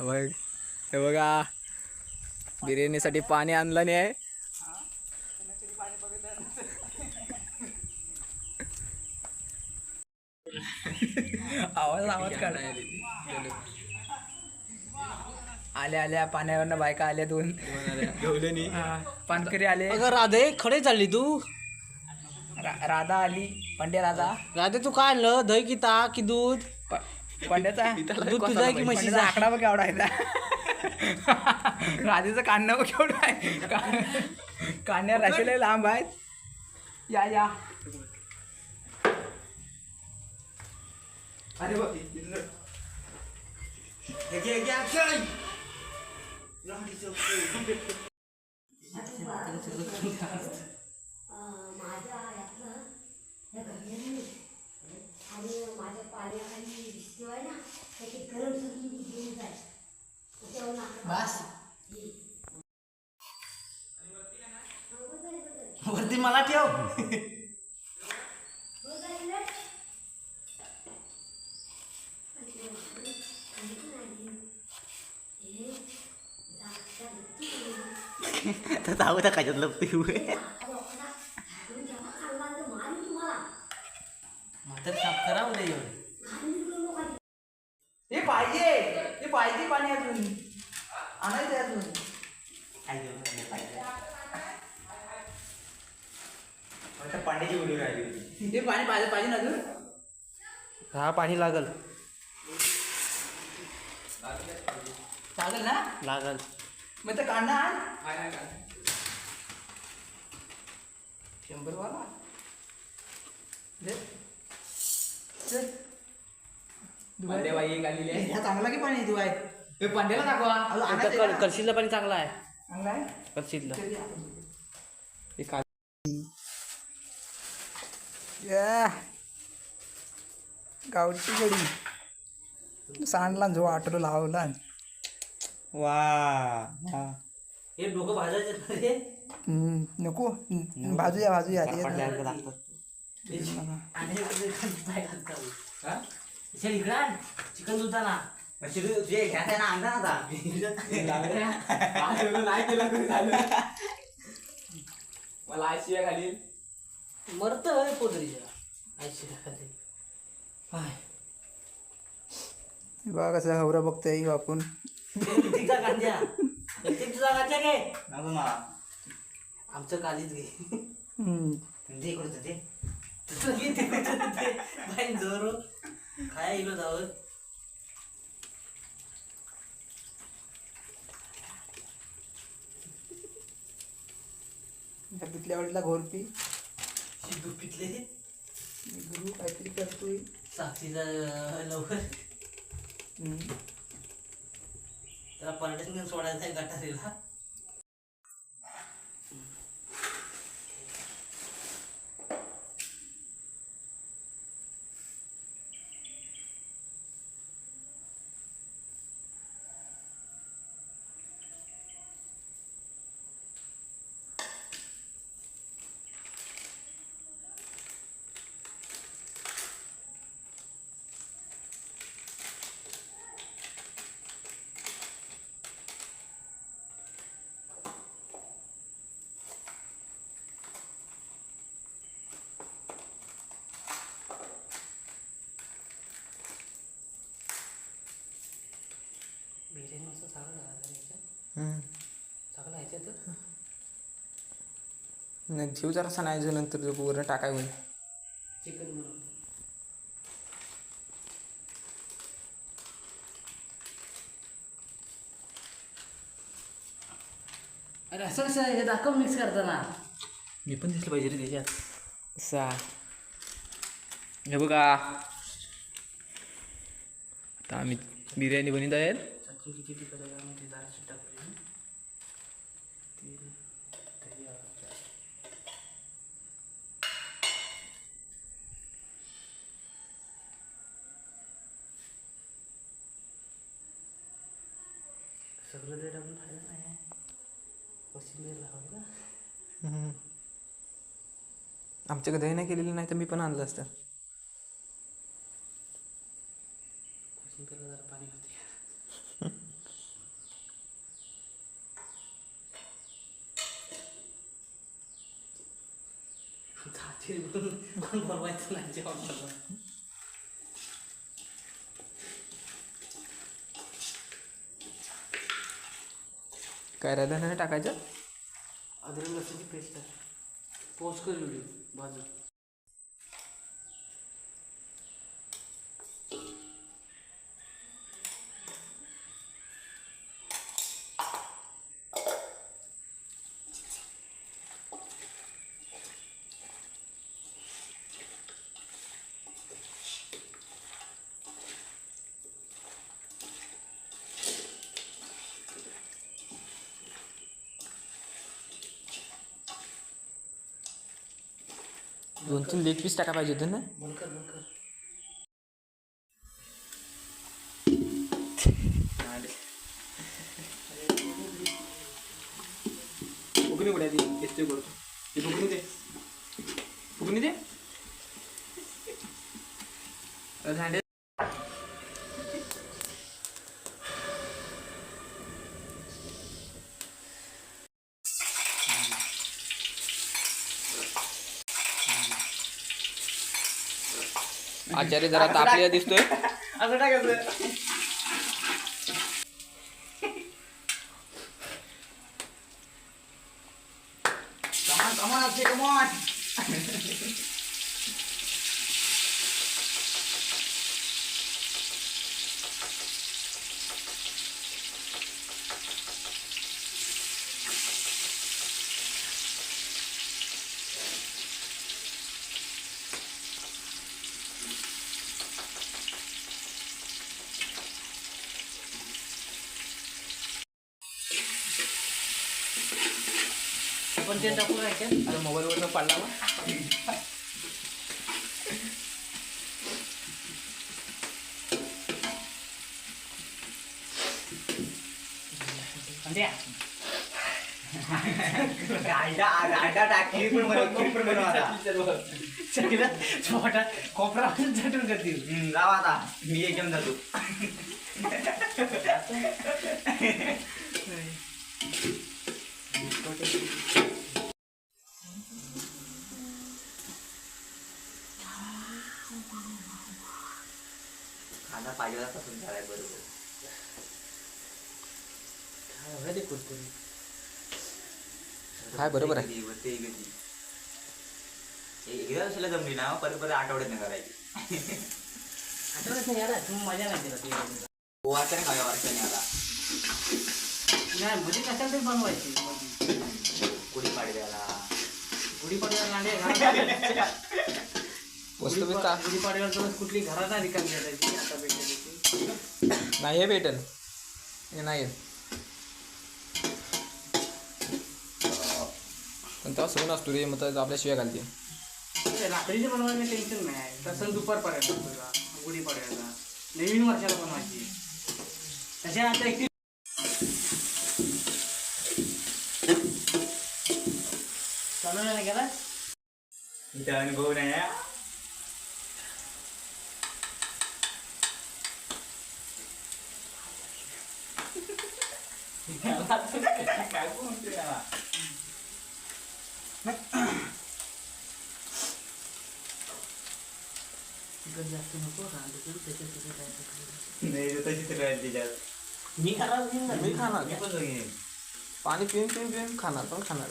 बघ हे बघा. बिर्याणीसाठी पाणी आणलं नाही आहे. आवाज आवाज काढाय आल्या आल्या पाण्यावरनं बायका आल्या दोन. हा, पानकरी आले. अगं राधे खडे चालली तू? रा- राधा आली. पंडे राधा. राधे तू काय आणलं? दही की ताक की दूध? पंड्याचा दूध तुझं की म्हशीचं? आकडा बघ केवढा आहे राधेचं काढणं बघ केवढं आहे. का- कान्या राशीला लांब आहेत. या या. अरे बघ. माझ्या हे घडलेलं आणि माझ्या पाण्याखाली दिसतो आहे ना. त्याची गरम सगळी घेऊन जाय त्याच्यावर बस. वरती मला ठेव. तर जाऊ त्या कशात लपते म्हातार साफ करा उद्या येऊन हे पाहिजे हे पाहिजे पाणी अजून. आणायचं अजून. पाण्याची उडी राहिली हे पाणी पाहिजे पाहिजे ना अजून? हा पाणी लागल. चालेल ना? लागल. मग तर कांदा आण. शंभर वाला दे. पांड्याबाई एक आलेली आहे. ह्या चांगला की पाणी तू आहे हे पांड्याला दाखवा? कलशीतलं चांगलं आहे. चांगला कलशीतलं. हे. गावठी गडी सांडला जो आटलो लावला वा हे. डोकं भाजायचं ना रे? हम्म, नको. हम्म, बाजूया हे ना आता. नाही केलं तरी झालं. मला आशिया खाली. मरत पोदरीच्या खाते हाय बघा कसं हवरा बघतोय आपण. तिचा तुझा घे नको मला. आमचं कालीच घे. इकडं ते जोर काय इलो जावं या पितल्या वाटला घोरपी शिदू पिटले गुरु काहीतरी करतोय. साक्षीचा लवकर. त्याला पर्यटन घेऊन सोडायचं गटारीला. बिर्याणी मस्त चांगलं. चांगलं नाही जीव जरासा नाही जो नंतर जो पूर्ण टाकाय होईल चिकन अरे असं कसं हे दाखव मिक्स करताना. मी पण दिसलं पाहिजे रे त्याच्यात. असा. हे बघा. आता आम्ही बिर्याणी बनवत आहेत. चटणी किती करायला आम्ही ती जराशी टाकली तेल दही सगळं ते टाकून खायला नाही कोशिंबीर लावलं का आमच्याकडे दही नाही केलेलं नाही तर मी पण आणलं असतं कोशिंबीरला जरा पाणी होते जाते नाही बनवायचं. काय राहिलं नाही टाकायचं? अद्रक लसूणची पेस्ट आहे. पोच कर व्हिडिओ बाजू दोन तीन लेग पीस टाका पाहिजे होते ना बंद कर बंद कर फुगणी कुठे ती येते करतो ती फुगणी दे फुगणी दे अरे झाडे आचार्य जरा तापलेला दिसतोय. असं टाकायचं कमान कमान अक्षय कमान पण ते टाकून आहे का अरे मोबाईलवरनं पडला मग द्या आयडा आयडा टाकली पण बनव ती पण बनव आता सगळं छोटा कोपरा झटून करतील. लाव आता. मी एकदम जातो. पासून झालाय बरोबर. काय ते काय बरोबर आहे. ते गती, ते एकदा कशाला जमली ना परत परत आठवड्यात नाही करायची. आठवणच नाही यार तुम्ही मजा नाही दिला ते गोवाच्या नाही खाव्या वर्षाने आता नाही मध्ये कशाला तरी बनवायची पाडव्याला. गुढीपाडव्याला गुढीपाडव्याला तुला कुठली घरात नाही रिकामी आता? नाही हे भेटल. हे नाही. पण तेव्हा सगळं असतो रे मग तर आपल्या शिव्या घालते लाकडीचे बनवायला टेन्शन नाही. तसं दुपारपर्यंत तुला गुढीपाडव्याला नवीन वर्षाला बनवायची. तशा आता एक चालू नाही गेला इथं अनुभव नाही काय जास्त नको राहतो त्याच्यात तुझं काय तक्रार. नाही तर त्याच्यात मी खराब घेईन ना मी खाणार मी पण पिऊन पिऊन पिऊन खाणार पण खाणार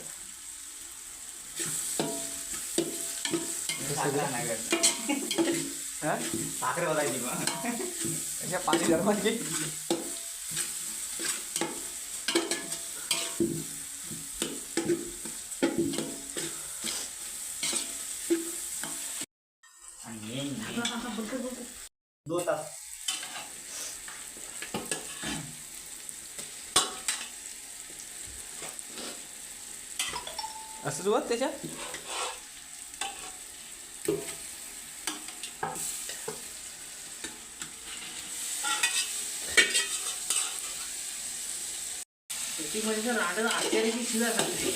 साखर नाही करत. हा? साखर बघायची मग अशा पाणी गरम होत त्याच्यात त्याची म्हणजे रांडण आचार्याची शिला घातली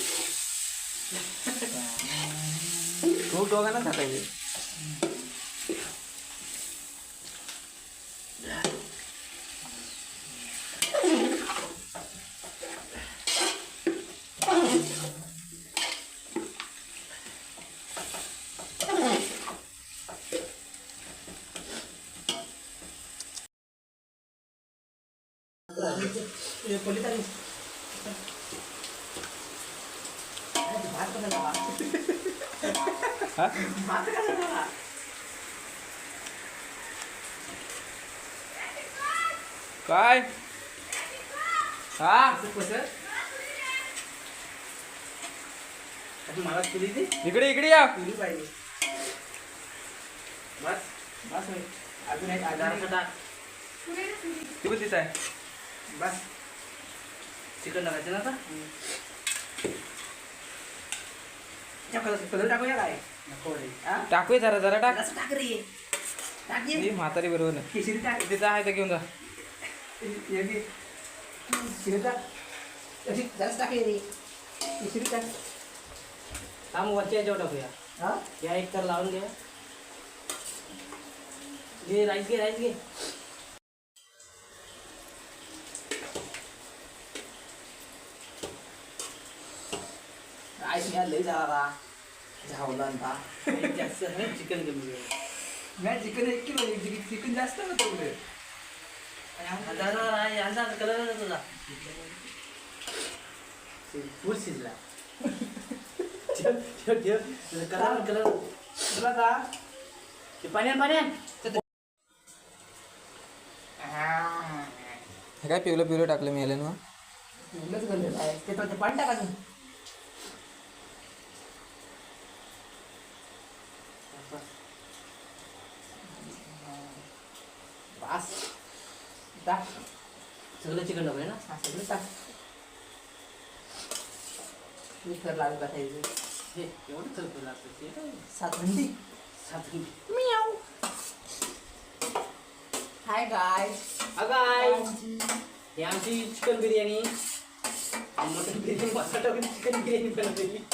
खूप दोघांना टाकायचे हे पलीत आली. अरे, भात कसा झाला? हा भात कसा झाला? काय हा मला दे इकडे इकडे या पाहिजे बस बस. अजून एक आहे बस चिकन टाकायचं ना आता? कलर टाकूया काय? हा? टाकूया जरा जरा टाक. टाक रे. टाक ये. म्हातारी बरोबर नाही. केशरी टाक. तिथं आहे तर घेऊन जा. हे. केशरी टाक. अशी जास्त टाक हे रे. केशरी टाक. थांब वरच्या याच्यावर टाकूया. हा? घ्या एक तर लावून घ्या घे राईस घे राईस घे. लई झाला झावला जास्त चिकन कमी नाही चिकन एक किलो चिकन जास्त ना कलर तुझा. शिजला. कलर कलर तुला का? ते पाण्यात पाण्यात हे. काय पिवलं पिवलं टाकलं मी आलं ना? आहे ते तर ते पाणी टाकायचं पास टाक सगळं चिकन टाकूया ना? हा सगळं टाक. मी कर लागत बसायचं हे एवढं तर लागतं ते काय? सात मिनिटी सात मिनिटी मियाव. हाय गाय गाय ही आमची chicken biryani. Mutton biryani masala chicken biryani बनवलेली.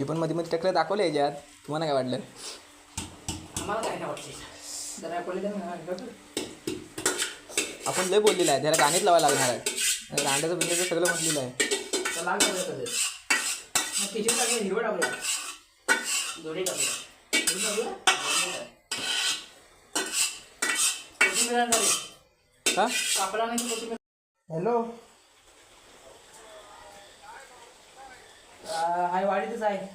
मी पण मध्ये मध्ये टाकलं दाखवलं याच्यात. तुम्हाला काय वाटलं? आम्हाला काय नाही वाटते जरा पडले तर आपण लय बोललेलं आहे. त्याला गाणीच लावायला लागणार आहे. रांड्याचं बिंड्याचं सगळं म्हटलेलं आहे. लाल टाकूया सगळे मग किचन टाकूया हिरवं टाकूया दोन्ही टाकूया दोन्ही टाकूया कोथिंबीर आणणार आहे. हाय वाडीतच आहे.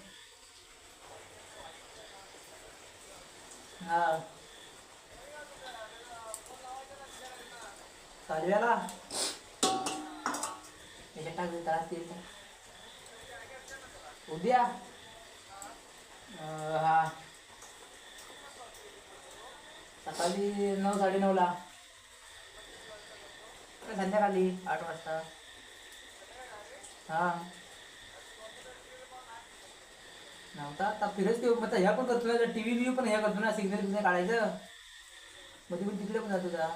हा. सालव्याला याच्यात टाक उद्या? हा. सकाळी नऊ साडे नऊ ला संध्याकाळी आठ वाजता. हा. नव्हता. आता फिरच ते मग ह्या पण करतो ना टी व्ही व्ही पण ह्या करतो ना सिग्नल बिग्नल काढायचं. मग तिकडे पण जातो का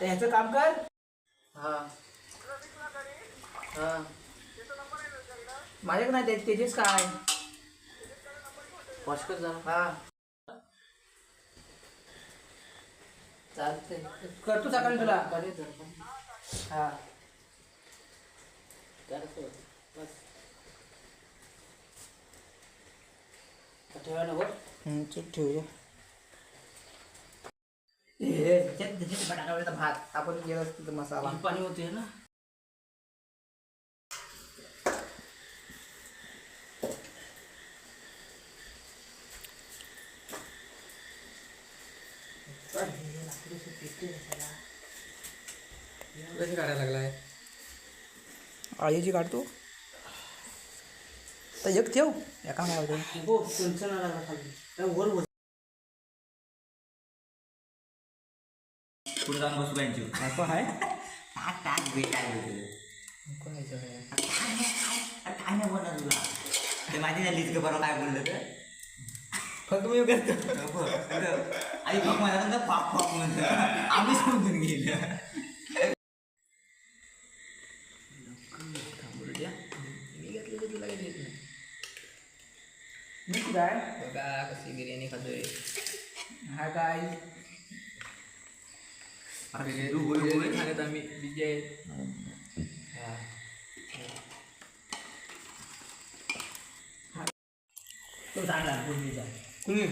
तर ह्याचं काम कर. हा. हा. माझ्याकडे नाही ते- तेजेस काय? वॉश कर जरा. हा. चालतंय. करतो सकाळी तुला. हा. बस ठेवा ना वर हम्म, चल ठेवूया भात आपण गेलो तिथं मसाला पाणी होते ना कशी काढायला लागलाय आळीची काढतो तर एक ठेव एका नाही हो पुढे जाऊन बसू पाहिजे नको आहे टाक टाक बे काय नाही बोलणार तुला. ते माहिती नाही लिहित बरोबर काय बोललं तर. फक्त मी करतो आई माझ्या नंतर पाप पाप म्हणतो आम्ही समजून गेलं मी काय बघा कशी बिर्याणी खातोय हा काय अरे तू बोल बोल खाण्यात आम्ही बिजी आहेत तो चांगला पूर्वीचा कुणी